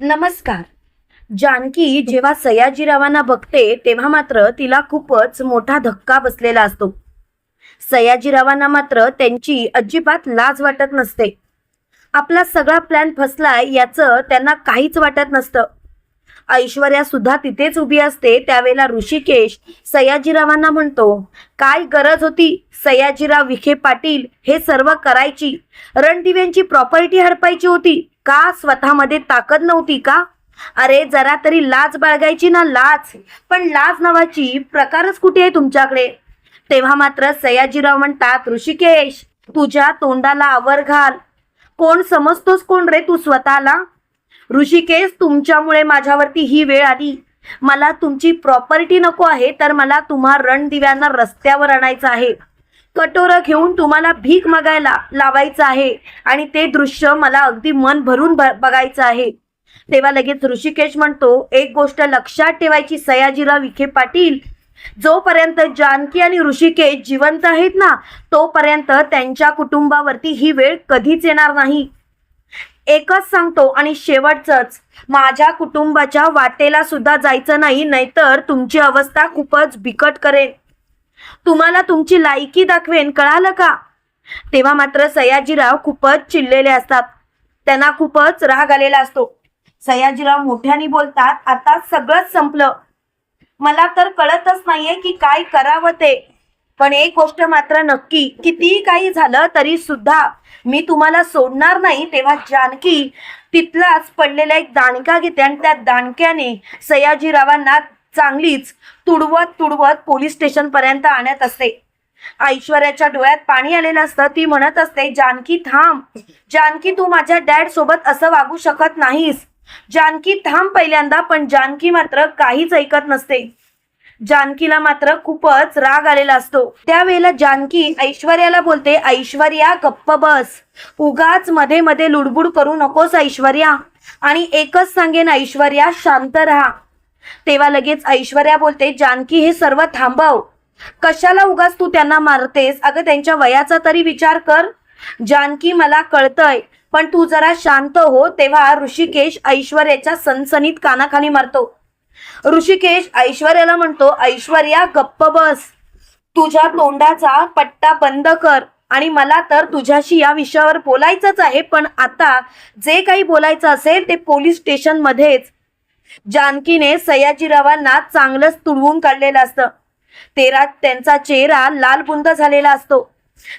नमस्कार. जानकी जेव्हा सयाजीरावांना बघते तेव्हा मात्र तिला खूपच मोठा धक्का बसलेला असतो. सयाजीरावांना मात्र त्यांची अजिबात लाज वाटत नसते. आपला सगळा प्लॅन फसलाय याचं त्यांना काहीच वाटत नसतं. ऐश्वर्या सुद्धा तिथेच उभी असते. त्यावेळेला ऋषिकेश सयाजीरावांना म्हणतो काय गरज होती सयाजीराव विखे पाटील हे सर्व करायची? रणदिव्यांची प्रॉपर्टी हडपायची होती का? स्वतःमध्ये ताकद नव्हती का? अरे जरा तरी लाज बाळगायची ना लाज. पण लाज नावाची प्रकारच कुठे आहे तुमच्याकडे? तेव्हा मात्र सयाजीराव म्हणतात ऋषिकेश तुझ्या तोंडाला आवर घाल. कोण समजतोस कोण रे तू स्वतःला? ऋषिकेश तुमच्यामुळे माझ्यावरती ही वेळ आली. मला तुमची प्रॉपर्टी नको आहे तर मला तुम्हा रणदिव्यांना रस्त्यावर आणायचं आहे. कटोरं घेऊन तुम्हाला भीक मागायला लावायचं आहे आणि ते दृश्य मला अगदी मन भरून ब- बघायचं आहे. तेव्हा लगेच ऋषिकेश म्हणतो एक गोष्ट लक्षात ठेवायची सयाजीराव विखे पाटील. जोपर्यंत जानकी आणि ऋषिकेश जिवंत आहेत ना तोपर्यंत त्यांच्या कुटुंबावरती ही वेळ कधीच येणार नाही. एकच सांगतो आणि शेवटचंच. माझ्या कुटुंबाच्या वाटेला सुद्धा जायचं नाही नाहीतर तुमची अवस्था खूपच बिकट करेन. तुम्हाला तुमची लायकी दाखवेन कळालं का? तेव्हा मात्र सयाजीराव खूपच चिडलेले असतात. त्यांना खूपच राग आलेला असतो. सयाजीराव मोठ्याने बोलतात आता सगळंच संपलं. मला तर कळतच नाहीये की काय करावं ते. पण एक गोष्ट मात्र नक्की कितीही काही झालं तरी सुद्धा मी तुम्हाला सोडणार नाही तेव्हा जानकी तिथलाच पडलेला एक दाणका घेते आणि त्या दाणक्याने सयाजीरावांना चांगलीच तुडवत तुडवत पोलीस स्टेशन पर्यंत आणत असते. ऐश्वर्याच्या डोळ्यात पाणी आलेलं असतं ती म्हणत असते जानकी थांब. जानकी तू माझ्या डॅड सोबत असं वागू शकत नाहीस. जानकी थांब पहिल्यांदा पण जानकी मात्र काहीच ऐकत नसते. जानकीला मात्र खूपच राग आलेला असतो. त्यावेळेला जानकी ऐश्वर्याला बोलते ऐश्वर्या गप्प बस. उगाच मध्ये मध्ये लुडबुड करू नकोस ऐश्वर्या. आणि एकच सांगेन ऐश्वर्या शांत राहा. तेव्हा लगेच ऐश्वर्या बोलते जानकी हे सर्व थांबव. कशाला उगाच तू त्यांना मारतेस? अगं त्यांच्या वयाचा तरी विचार कर. जानकी मला कळतंय पण तू जरा शांत हो. तेव्हा ऋषिकेश ऐश्वर्याच्या सनसनीत कानाखाली मारतो. ऋषिकेश ऐश्वर्याला म्हणतो ऐश्वर्या गप्प बस. तुझ्या तोंडाचा पट्टा बंद कर आणि मला तर तुझ्याशी या विषयावर बोलायचंच आहे पण आता जे काही बोलायचं असेल ते पोलीस स्टेशन मध्येच जानकीने सयाजीरावांना चांगलंच तुडवून काढलेलं असतं. तेरा त्यांचा चेहरा लाल बुंद झालेला असतो.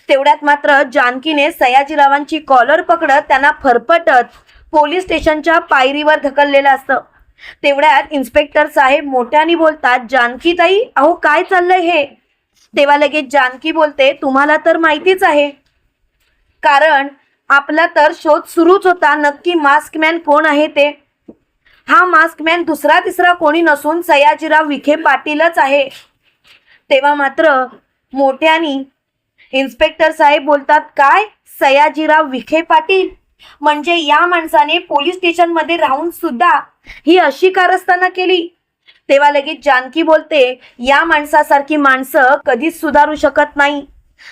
तेवढ्यात मात्र जानकीने सयाजीरावांची कॉलर पकडत त्यांना फरफटत पोलीस स्टेशनच्या पायरीवर ढकललेलं असतं. तेवढ्यात इन्स्पेक्टर साहेब मोठ्याने बोलतात जानकी ताई अहो काय चाललंय हे? तेव्हा लगेच जानकी बोलते तुम्हाला तर माहितीच आहे. कारण आपला तर शोध सुरूच होता नक्की मास्कमॅन कोण आहे ते? हा मास्कमॅन दुसरा तिसरा कोणी नसून सयाजीराव विखे पाटीलच आहे. तेव्हा मात्र मोठ्यानी इन्स्पेक्टर साहेब बोलतात काय? सयाजीराव विखे पाटील? म्हणजे या माणसाने पोलीस स्टेशनमध्ये राहून सुद्धा ही अशी कारस्थाना केली. तेव्हा लगेच जानकी बोलते या माणसासारखी माणसं कधीच सुधारू शकत नाही.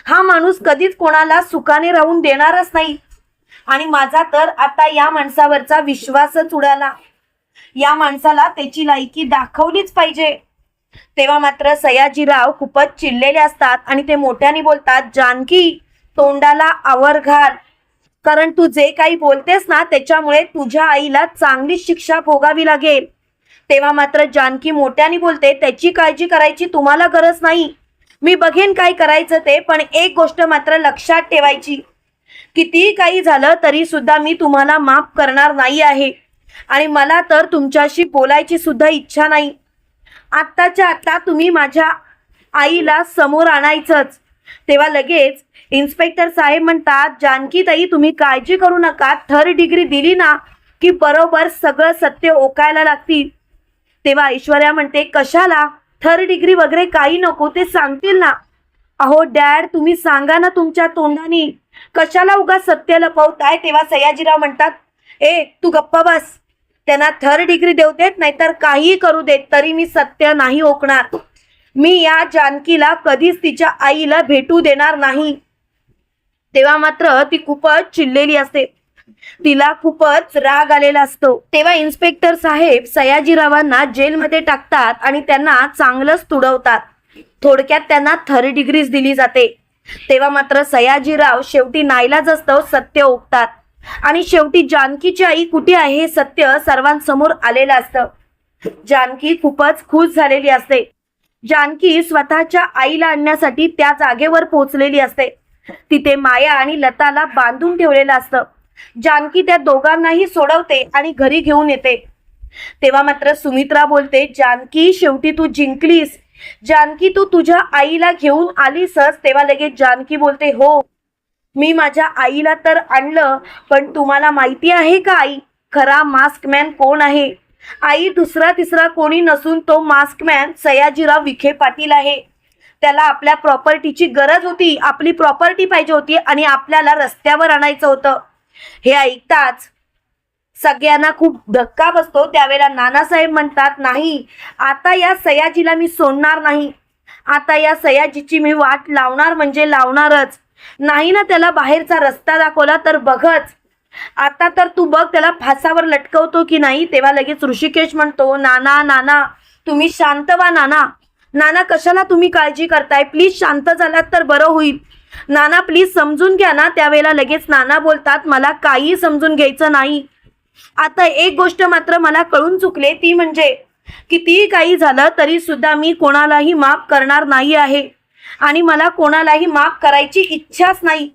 हा माणूस कधीच कोणाला सुखाने राहून देणारच नाही. आणि माझा तर आता या माणसावरचा विश्वासच उडाला. या माणसाला त्याची लायकी दाखवलीच पाहिजे. तेव्हा मात्र सयाजीराव खूपच चिडलेले असतात आणि ते मोठ्याने बोलतात जानकी तोंडाला आवर घाल. कारण तू जे काही बोलतेस ना त्याच्यामुळे तुझ्या आईला चांगली शिक्षा भोगावी लागेल. तेव्हा मात्र जानकी मोठ्याने बोलते त्याची काळजी करायची तुम्हाला गरज नाही. मी बघेन काय करायचं ते पण एक गोष्ट मात्र लक्षात ठेवायची. कितीही काही झालं तरी सुद्धा मी तुम्हाला माफ करणार नाही आहे. आणि मला तर तुमच्याशी बोलायची सुद्धा इच्छा नाही. आत्ताच्या आत्ता तुम्ही माझ्या आईला समोर आणायचंच. तेव्हा लगेच इन्स्पेक्टर साहेब म्हणतात जानकी ताई तुम्ही काळजी करू नका. थर्ड डिग्री दिली ना की बरोबर सगळं सत्य ओकायला लागतील. तेव्हा ऐश्वर्या म्हणते कशाला? थर्ड डिग्री वगैरे काही नको ते सांगतील ना. अहो डॅड तुम्ही सांगा ना तुमच्या तोंडाने. कशाला उगा सत्य लपवताय? तेव्हा सयाजीराव म्हणतात ए तू गप्पा बस. त्यांना थर्ड डिग्री देऊ देत नाहीतर काहीही करू देत तरी मी सत्य नाही ओकणार. मी या जानकीला कधीच तिच्या आईला भेटू देणार नाही. तेव्हा मात्र ती खूपच चिडलेली असते. तिला खूपच राग आलेला असतो. तेव्हा इन्स्पेक्टर साहेब सयाजीरावांना जेलमध्ये टाकतात आणि त्यांना चांगलंच तुडवतात. थोडक्यात त्यांना थर्ड डिग्रीज दिली जाते. तेव्हा मात्र सयाजीराव शेवटी नाईलाज असतो सत्य ओकतात आणि शेवटी जानकीची आई कुठे आहे हे सत्य सर्वांसमोर आलेलं असतं. जानकी खूपच खुश झालेली असते. जानकी स्वतःच्या आईला आणण्यासाठी त्या जागेवर पोहोचलेली असते. तिथे माया आणि लताला बांधून ठेवलेलं असतं. जानकी त्या दोघांनाही सोडवते आणि घरी घेऊन येते. तेव्हा मात्र सुमित्रा बोलते जानकी शेवटी तू जिंकलीस. जानकी तू तुझ्या आईला घेऊन आलीसच. तेव्हा लगेच जानकी बोलते हो मी माझ्या आईला तर आणलं पण तुम्हाला माहिती आहे का आई? खरा मास्क मॅन कोण आहे? आई दुसरा तिसरा कोणी नसून तो मास्क मॅन सयाजीराव विखे पाटील आहे. त्याला आपल्या प्रॉपर्टीची गरज होती आपली प्रॉपर्टी पाहिजे होती आणि आपल्याला रस्त्यावर आणायचं होतं. हे ऐकताच सगळ्यांना खूप धक्का बसतो. त्यावेळेला नानासाहेब म्हणतात नाही आता या सयाजीला मी सोडणार नाही. आता या सयाजीची मी वाट लावणार म्हणजे लावणारच. नाही ना त्याला बाहेरचा रस्ता दाखवला तर बघच. आता तर तू बघ त्याला फासावर लटकवतो की नाही तेव्हा लगेच ऋषिकेश म्हणतो नाना नाना तुम्ही शांत व्हा नाना. नाना कशाला तुम्ही काळजी करताय? प्लीज शांत झालात तर बरं होईल. नाना प्लीज समजून घ्या ना. त्यावेळेला लगेच नाना बोलतात मला काही समजून घ्यायचं नाही. आता एक गोष्ट मात्र मला कळून चुकले ती म्हणजे कितीही काही झालं तरी सुद्धा मी कोणालाही माफ करणार नाही आहे. आणि मला कोणालाही माफ करायची इच्छाच नाही.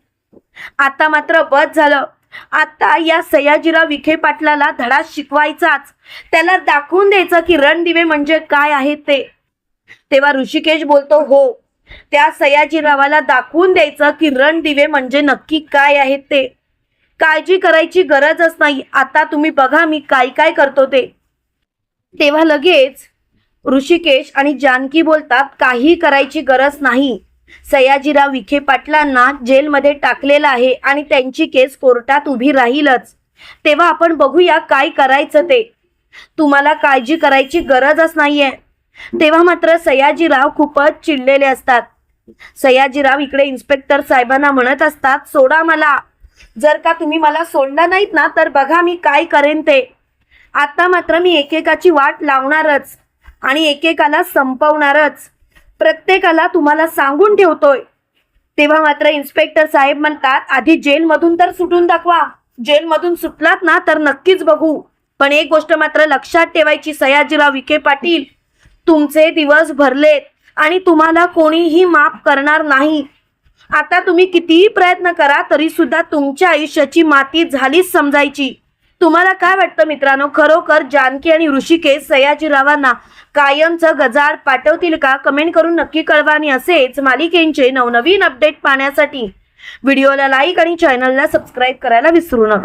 आता मात्र बस झालं. आता या सयाजीराव विखे पाटलाला धडा शिकवायचाच. त्याला दाखवून द्यायचं की रणदिवे म्हणजे काय आहे ते. तेव्हा ऋषिकेश बोलतो हो. त्या सयाजीरावाला दाखवून द्यायचं की रणदिवे म्हणजे नक्की काय आहे ते. काळजी करायची गरजच नाही. आता तुम्ही बघा मी काय काय करतो ते. तेव्हा लगेच ऋषिकेश आणि जानकी बोलतात काही करायची गरज नाही. सयाजीराव विखे पाटलांना जेलमध्ये टाकलेलं आहे आणि त्यांची केस कोर्टात उभी राहीलच. तेव्हा आपण बघूया काय करायचं ते. तुम्हाला काळजी करायची गरजच नाहीये. तेव्हा मात्र सयाजीराव खूपच चिडलेले असतात. सयाजीराव इकडे इन्स्पेक्टर साहेबांना म्हणत असतात सोडा मला. जर का तुम्ही मला सोडलं नाहीत ना तर बघा मी काय करेन ते. आता मात्र मी एकेकाची वाट लावणारच आणि एकेकाला संपवणारच. प्रत्येकाला तुम्हाला सांगून ठेवतोय. तेव्हा मात्र इन्स्पेक्टर साहेब म्हणतात आधी जेलमधून तर सुटून दाखवा. जेलमधून सुटलात ना तर नक्कीच बघू. पण एक गोष्ट मात्र लक्षात ठेवायची सयाजीराव विखे पाटील तुमचे दिवस भरलेत आणि तुम्हाला कोणीही माफ करणार नाही. आता तुम्ही कितीही प्रयत्न करा तरी सुद्धा तुमच्या आयुष्याची माती झालीच समजायची. तुम्हाला काय वाटतं मित्रांनो? खरोखर जानकी आणि ऋषिकेश सयाजीरावांना कायमचं गजाड पाठवतील का? कमेंट करून नक्की कळवा आणि असेच मालिकेंचे नवनवीन अपडेट पाहण्यासाठी व्हिडिओला लाईक आणि चॅनलला सबस्क्राईब करायला विसरू नका.